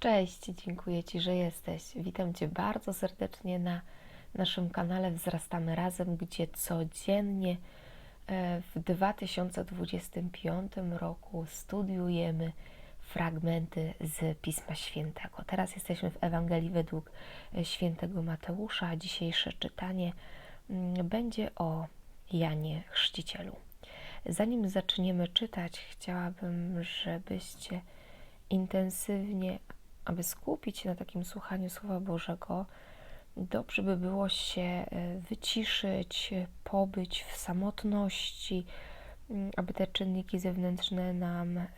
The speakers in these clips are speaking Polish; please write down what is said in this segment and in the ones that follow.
Cześć, dziękuję Ci, że jesteś. Witam Cię bardzo serdecznie na naszym kanale Wzrastamy Razem, gdzie codziennie e, w 2025 roku studiujemy fragmenty z Pisma Świętego. Teraz jesteśmy w Ewangelii według e, świętego Mateusza, dzisiejsze czytanie mm, będzie o Janie Chrzcicielu. Zanim zaczniemy czytać, chciałabym, żebyście intensywnie aby skupić się na takim słuchaniu Słowa Bożego, dobrze by było się e, wyciszyć, pobyć w samotności, aby te czynniki zewnętrzne nam e,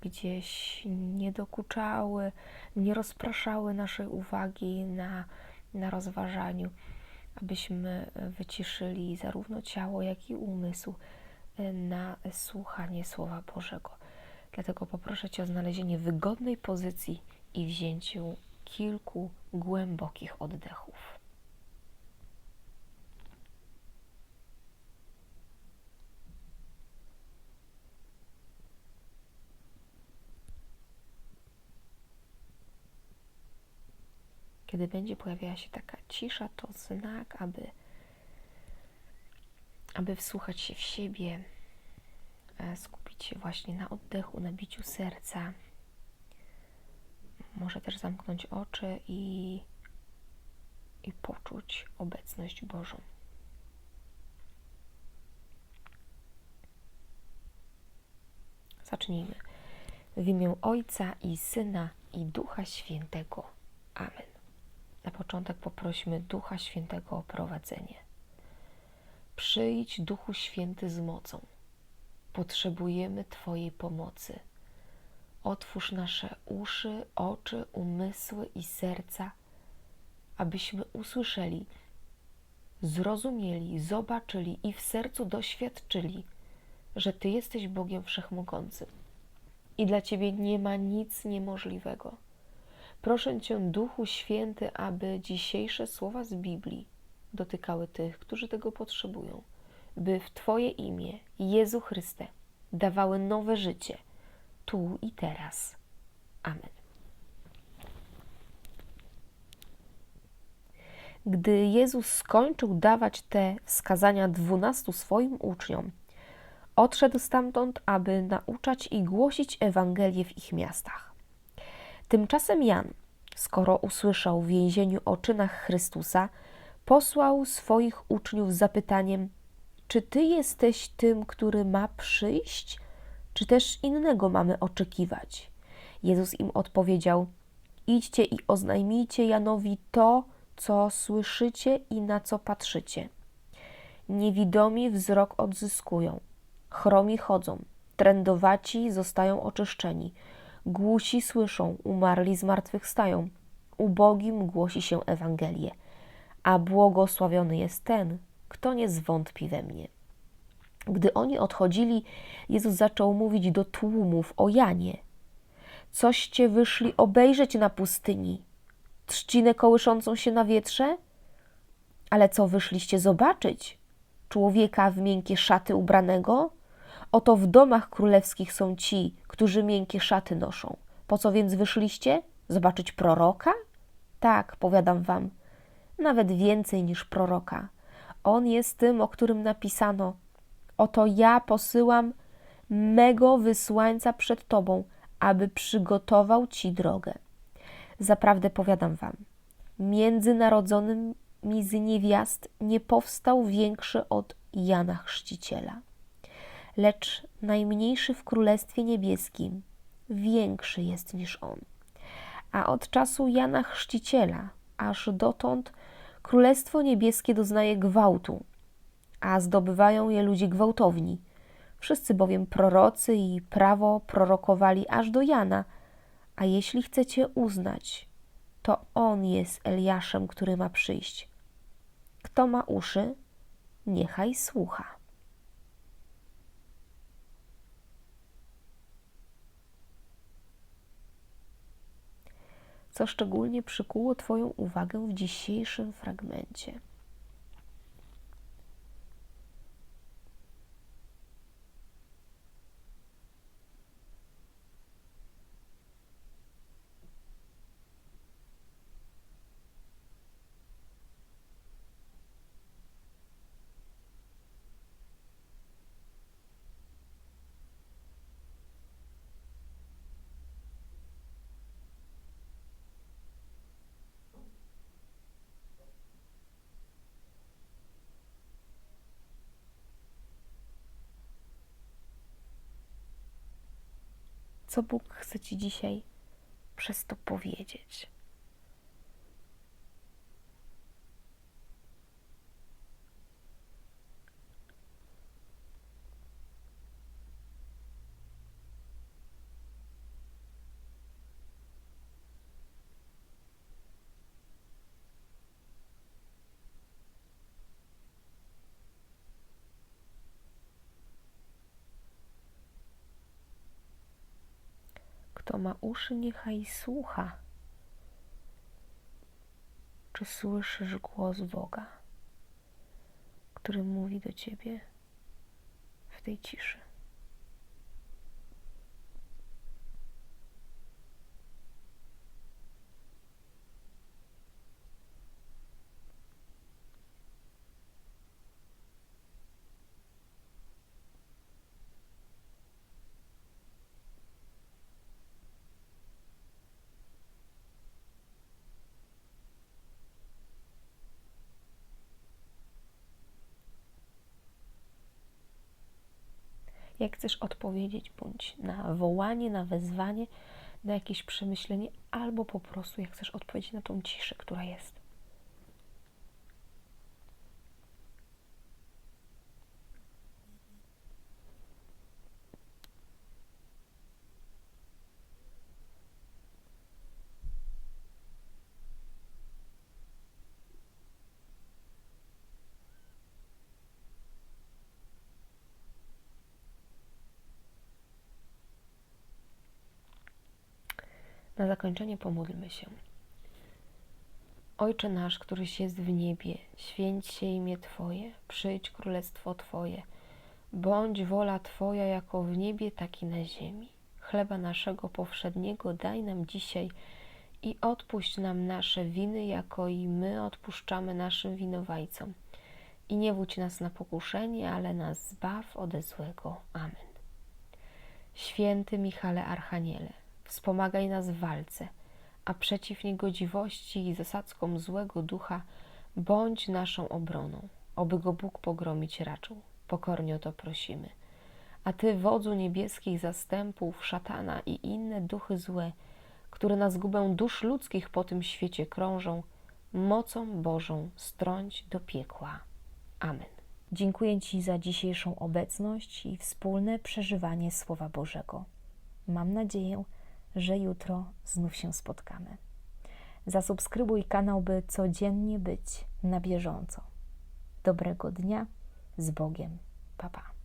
gdzieś nie dokuczały, nie rozpraszały naszej uwagi na, na rozważaniu, abyśmy wyciszyli zarówno ciało, jak i umysł e, na słuchanie Słowa Bożego. Dlatego poproszę Cię o znalezienie wygodnej pozycji i wzięciu kilku głębokich oddechów. Kiedy będzie pojawiała się taka cisza, to znak, aby, aby wsłuchać się w siebie, e, skupić się właśnie na oddechu, na biciu serca może też zamknąć oczy i, i poczuć obecność Bożą. Zacznijmy. W imię Ojca i Syna i Ducha Świętego. Amen. Na początek poprośmy Ducha Świętego o prowadzenie. Przyjdź, Duchu Święty, z mocą. Potrzebujemy Twojej pomocy Otwórz nasze uszy, oczy, umysły i serca, abyśmy usłyszeli, zrozumieli, zobaczyli i w sercu doświadczyli, że Ty jesteś Bogiem Wszechmogącym i dla Ciebie nie ma nic niemożliwego. Proszę Cię, Duchu Święty, aby dzisiejsze słowa z Biblii dotykały tych, którzy tego potrzebują, by w Twoje imię, Jezu Chryste, dawały nowe życie – tu i teraz. Amen. Gdy Jezus skończył dawać te wskazania dwunastu swoim uczniom, odszedł stamtąd, aby nauczać i głosić Ewangelię w ich miastach. Tymczasem Jan, skoro usłyszał w więzieniu o czynach Chrystusa, posłał swoich uczniów z zapytaniem: Czy ty jesteś tym, który ma przyjść? Czy też innego mamy oczekiwać? Jezus im odpowiedział: Idźcie i oznajmijcie Janowi to, co słyszycie i na co patrzycie. Niewidomi wzrok odzyskują, chromi chodzą, trędowaci zostają oczyszczeni, głusi słyszą, umarli zmartwychwstają, ubogim głosi się Ewangelię, a błogosławiony jest ten, kto nie zwątpi we mnie. Gdy oni odchodzili, Jezus zaczął mówić do tłumów o Janie. Coście wyszli obejrzeć na pustyni? Trzcinę kołyszącą się na wietrze? Ale co wyszliście zobaczyć? Człowieka w miękkie szaty ubranego? Oto w domach królewskich są ci, którzy miękkie szaty noszą. Po co więc wyszliście? Zobaczyć proroka? Tak, powiadam wam, nawet więcej niż proroka. On jest tym, o którym napisano – Oto ja posyłam mego wysłańca przed Tobą, aby przygotował Ci drogę. Zaprawdę powiadam Wam, między narodzonymi z niewiast nie powstał większy od Jana Chrzciciela. Lecz najmniejszy w Królestwie Niebieskim większy jest niż on. A od czasu Jana Chrzciciela aż dotąd Królestwo Niebieskie doznaje gwałtu, a zdobywają je ludzie gwałtowni. Wszyscy bowiem prorocy i prawo prorokowali aż do Jana, a jeśli chcecie uznać, to on jest Eliaszem, który ma przyjść. Kto ma uszy, niechaj słucha. Co szczególnie przykuło Twoją uwagę w dzisiejszym fragmencie? Co Bóg chce Ci dzisiaj przez to powiedzieć? Ma uszy, niechaj słucha. Czy słyszysz głos Boga, który mówi do ciebie w tej ciszy? Jak chcesz odpowiedzieć, bądź na wołanie, na wezwanie, na jakieś przemyślenie, albo po prostu jak chcesz odpowiedzieć na tą ciszę, która jest. Na zakończenie pomódlmy się. Ojcze nasz, któryś jest w niebie, święć się imię Twoje, przyjdź królestwo Twoje, bądź wola Twoja jako w niebie, tak i na ziemi. Chleba naszego powszedniego daj nam dzisiaj i odpuść nam nasze winy, jako i my odpuszczamy naszym winowajcom. I nie wódź nas na pokuszenie, ale nas zbaw ode złego. Amen. Święty Michale Archaniele, wspomagaj nas w walce, a przeciw niegodziwości i zasadzkom złego ducha bądź naszą obroną, oby go Bóg pogromić raczył. Pokornie o to prosimy. A Ty, wodzu niebieskich zastępów, szatana i inne duchy złe, które na zgubę dusz ludzkich po tym świecie krążą, mocą Bożą strąć do piekła. Amen. Dziękuję Ci za dzisiejszą obecność i wspólne przeżywanie Słowa Bożego. Mam nadzieję, że jutro znów się spotkamy. Zasubskrybuj kanał, by codziennie być na bieżąco. Dobrego dnia z Bogiem. Pa, pa.